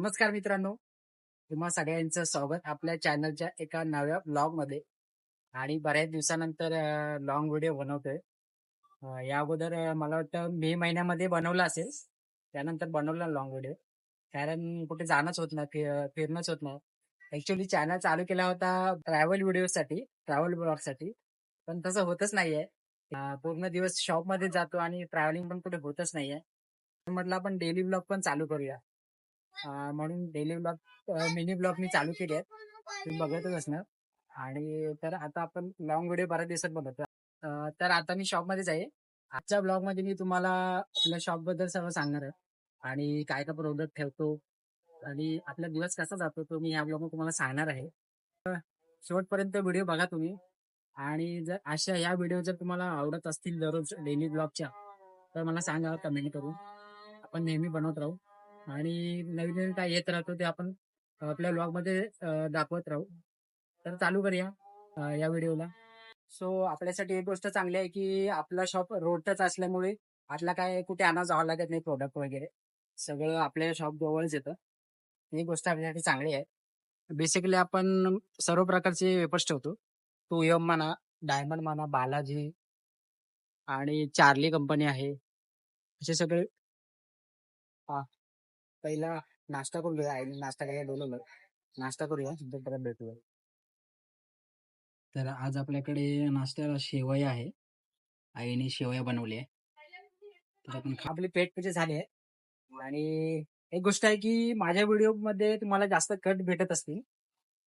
नमस्कार मित्रांनो. तुम्हा सगळ्यांचं स्वागत आपल्या चॅनलच्या एका नव्या ब्लॉगमध्ये आणि बऱ्याच दिवसानंतर लॉंग व्हिडिओ बनवतोय. या अगोदर मला वाटतं मे महिन्यामध्ये बनवला असेल. त्यानंतर बनवला लॉंग व्हिडिओ कारण कुठे जाणंच होत नाही फिरणंच होत नाही. ऍक्च्युली चॅनल चालू केला होता ट्रॅव्हल व्हिडिओ साठी ट्रॅव्हल ब्लॉगसाठी. पण तसं होतच नाहीये. पूर्ण दिवस शॉपमध्ये जातो आणि ट्रॅव्हलिंग पण कुठे होतच नाहीये. म्हटलं आपण डेली ब्लॉग पण चालू करूया. अं, म्हणून डेली ब्लॉग मिनी ब्लॉग मी चालू केले आहेत. तुम्ही बघतच असणार. आणि तर आता आपण लॉंग व्हिडिओ बऱ्याच दिवसात बनवतो अं, तर आता मी शॉपमध्ये जाईल आजच्या ब्लॉगमध्ये मी तुम्हाला आपल्या शॉपबद्दल सर्व सांगणार आहे. आणि काय काय प्रोडक्ट ठेवतो आणि आपला दिवस कसा जातो तो मी या ब्लॉग तुम्हाला सांगणार आहे. तर शेवटपर्यंत व्हिडिओ बघा तुम्ही. आणि जर अशा या व्हिडिओ जर तुम्हाला आवडत असतील दररोज डेली ब्लॉगच्या तर मला सांगा कमेंट करून. आपण नेहमी बनवत राहू. आणि नवीन नवीन काय येत राहतो ते आपण आपल्या ब्लॉगमध्ये दाखवत राहू. तर चालू करूया या व्हिडिओला. सो आपल्यासाठी एक गोष्ट चांगली आहे की आपला शॉप रोडच असल्यामुळे आपला काय कुठे आणा जावं लागत नाही प्रोडक्ट वगैरे. सगळं आपल्या शॉप जवळच येतं. ही गोष्ट आपल्यासाठी चांगली आहे. बेसिकली आपण सर्व प्रकारचे वेपर्स ठेवतो. टू एम म्हणा डायमंड म्हणा बालाजी आणि चार्ली कंपनी आहे. असे सगळे. हा. पहिला नाश्ता करूया आईने नाश्ता करायला बोलवलं नाश्ता करूया. नंतर परत भेटूया. तर आज आपल्याकडे नाश्त्याला शेवया आहे. आईने शेवया बनवली आहे तर आपण खा- आपली पेट पूजा झाली आहे? आणि एक गोष्ट आहे की माझ्या व्हिडिओमध्ये तुम्हाला जास्त कट भेटत असतील.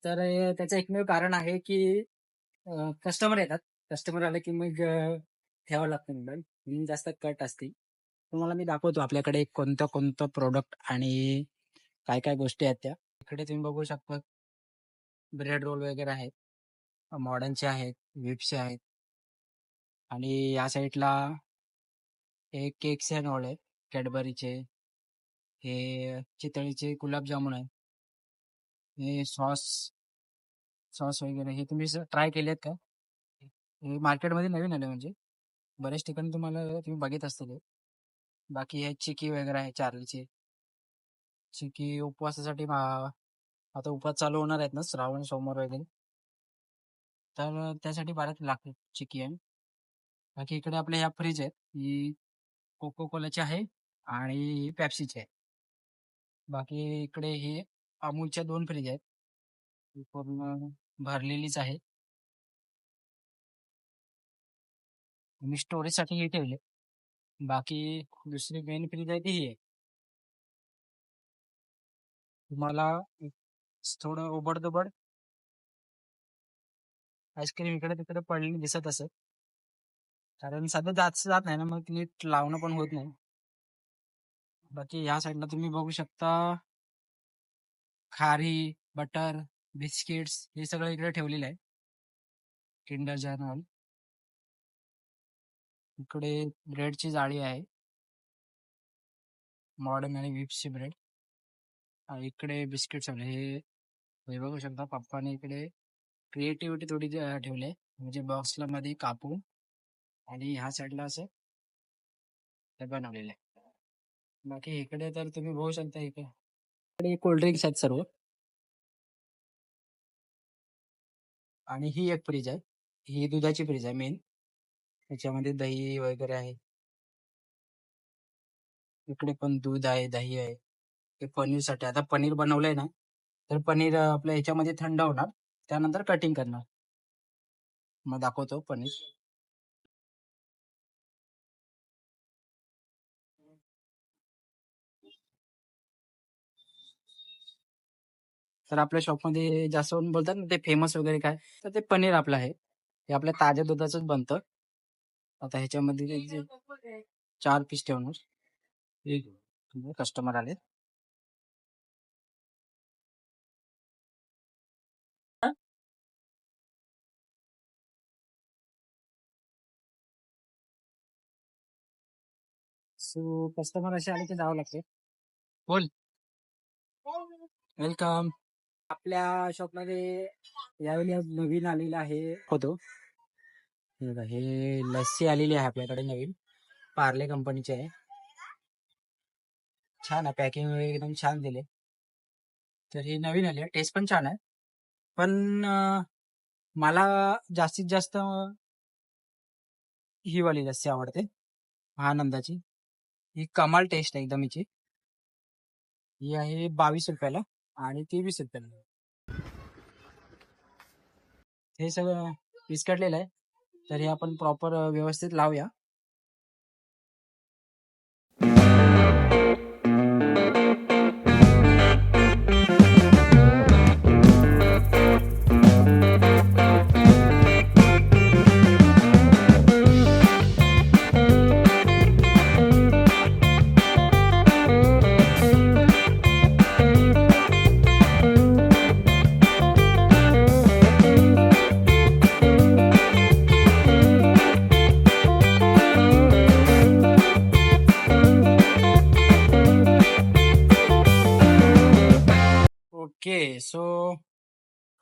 तर त्याचं एकमेव कारण आहे की कस्टमर येतात. कस्टमर आले की मग ठेवावं लागतं म्हणून जास्त कट असतील. तुम्हाला मी दाखवतो आपल्याकडे कोणतं कोणतं प्रोडक्ट आणि काय काय गोष्टी आहेत त्या. इकडे तुम्ही बघू शकता. ब्रेड रोल वगैरे आहेत. मॉडर्नचे आहेत विप्सचे आहेत. आणि या साईडला हे केक्स अँड ऑल आहेत. कॅडबरीचे हे चितळीचे गुलाबजामुन आहे हे सॉस सॉस वगैरे हे तुम्ही ट्राय केलेत का? हे मार्केटमध्ये नवीन आले म्हणजे. बऱ्याच ठिकाणी तुम्हाला तुम्ही बघित असतील बाकी हे चिकी वगैरे आहे चार्लीचे. चिकी उपवासासाठी आता उपवास चालू होणार आहेत ना श्रावण सोमवार वगैरे. तर त्यासाठी बऱ्याच लागते चिकी आहे. बाकी इकडे आपल्या ह्या फ्रीज आहेत ही कोको कोलाची आहे आणि पेप्सीची आहे. बाकी इकडे हे अमूलच्या दोन फ्रीज आहेत. ही पूर्ण भरलेलीच आहे. मी स्टोरेजसाठी हे ठेवले. बाकी दुसरी मेन फ्रीज आहे ती ही आहे. तुम्हाला थोडं ओबड आईस्क्रीम इकडे तिकडे पडलेली दिसत असत कारण सध्या जात जात नाही ना मग नीट लावणं पण होत नाही. बाकी ह्या साईडला तुम्ही बघू शकता. खारी बटर बिस्किट्स हे सगळं इकडे ठेवलेलं आहे. किंडर जर्नल इकडे ब्रेडची जाळी आहे. मॉडर्न आणि विप्सची ब्रेड. आणि इकडे बिस्किट्स ठेवले हे हे बघू शकता पप्पाने इकडे क्रिएटिव्हिटी थोडी ठेवली आहे. म्हणजे बॉक्सला मध्ये कापून आणि ह्या साईडला असं ते बनवलेलं आहे. बाकी इकडे तर तुम्ही बघू शकता इकडे. इकडे कोल्ड्रिंक्स आहेत सर्व. आणि ही एक फ्रीज आहे. ही दुधाची फ्रीज आहे मेन त्याच्यामध्ये दही वगैरे आहे. इकडे पण दूध आहे दही आहे. ते पनीरसाठी. आता पनीर बनवलंय ना तर पनीर आपल्या ह्याच्यामध्ये थंड होणार. त्यानंतर कटिंग करणार. मग दाखवतो पनीर. तर आपल्या शॉपमध्ये जास्त बोलतात ना ते फेमस वगैरे काय तर ते पनीर आपलं आहे. हे आपल्या ताज्या दुधाचंच बनतं. आता ह्याच्यामध्ये जे चार पीस ठेवणार. कस्टमर आले सो कस्टमर असे आले की जावं लागते बोल. वेलकम आपल्या शॉपमध्ये यावेळी नवीन आलेला आहे. होतो. हे बघा, हे लस्सी आलेली आहे आपल्याकडे नवीन. पार्ले कंपनीची आहे. छान आहे पॅकिंग वगैरे एकदम छान दिले. तर ही नवीन आली आहे टेस्ट पण छान आहे. पण मला जास्तीत जास्त ही वाली लस्सी आवडते आनंदाची ही कमाल टेस्ट आहे एकदम हिची. ही आहे बावीस रुपयाला आणि ती वीस रुपयाला. हे सगळं विस्कटलेलं आहे. तर हे आपण प्रॉपर व्यवस्थित लावूया.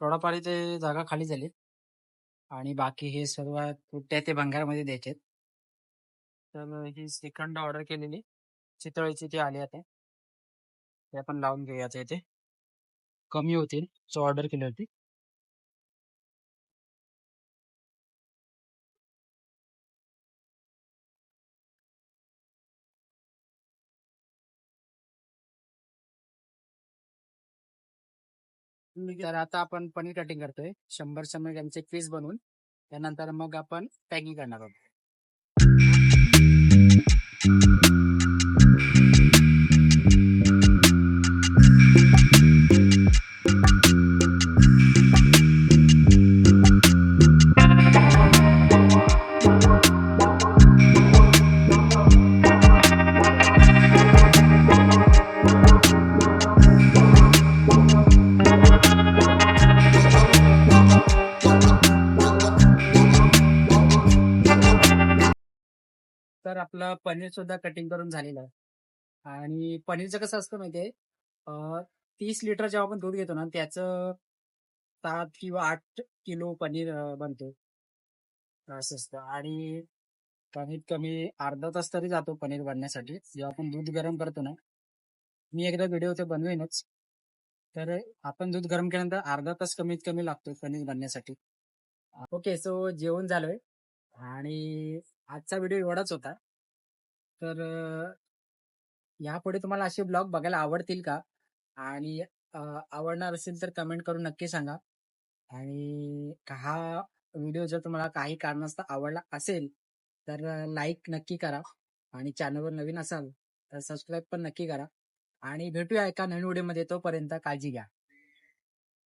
थोडाफार इथे जागा खाली झाली. आणि बाकी हे सर्व तुट्या ते भंगारमध्ये द्यायचे तर ही श्रीखंड ऑर्डर केलेली. चितळीची ती आली आता. ते आपण लावून घेऊयाचं इथे. कमी होतील सो ऑर्डर केली होती. तर आता आपण पनीर कटिंग करतोय. शंभर शंभर ग्रॅमचे पीस बनवून त्यानंतर मग आपण पॅकिंग करणार आहोत. आपलं पनीर सुद्धा कटिंग करून झालेलं आहे. आणि पनीरचं कसं असतं माहितीये? तीस लिटर जेव्हा आपण दूध घेतो ना त्याचं सात किंवा आठ किलो पनीर बनतो. असं असतं. आणि कमीत कमी अर्धा तास तरी जातो पनीर बनण्यासाठी. जेव्हा आपण दूध गरम करतो ना मी एकदा व्हिडिओ ते बनवेनच. तर आपण दूध गरम केल्यानंतर अर्धा तास कमीत कमी लागतो पनीर बनण्यासाठी. ओके सो जेवण झालोय. आणि आजचा व्हिडिओ एवढाच होता. तर यापुढे तुम्हाला असे ब्लॉग बघायला आवडतील का? आणि आवडणार असेल तर कमेंट करून नक्की सांगा. आणि हा व्हिडिओ जर तुम्हाला काही कारणास्तव आवडला असेल तर लाईक नक्की करा आणि चॅनलवर नवीन असाल तर सबस्क्राईब पण नक्की करा. आणि भेटूया एका नवीन व्हिडिओमध्ये तोपर्यंत काळजी घ्या.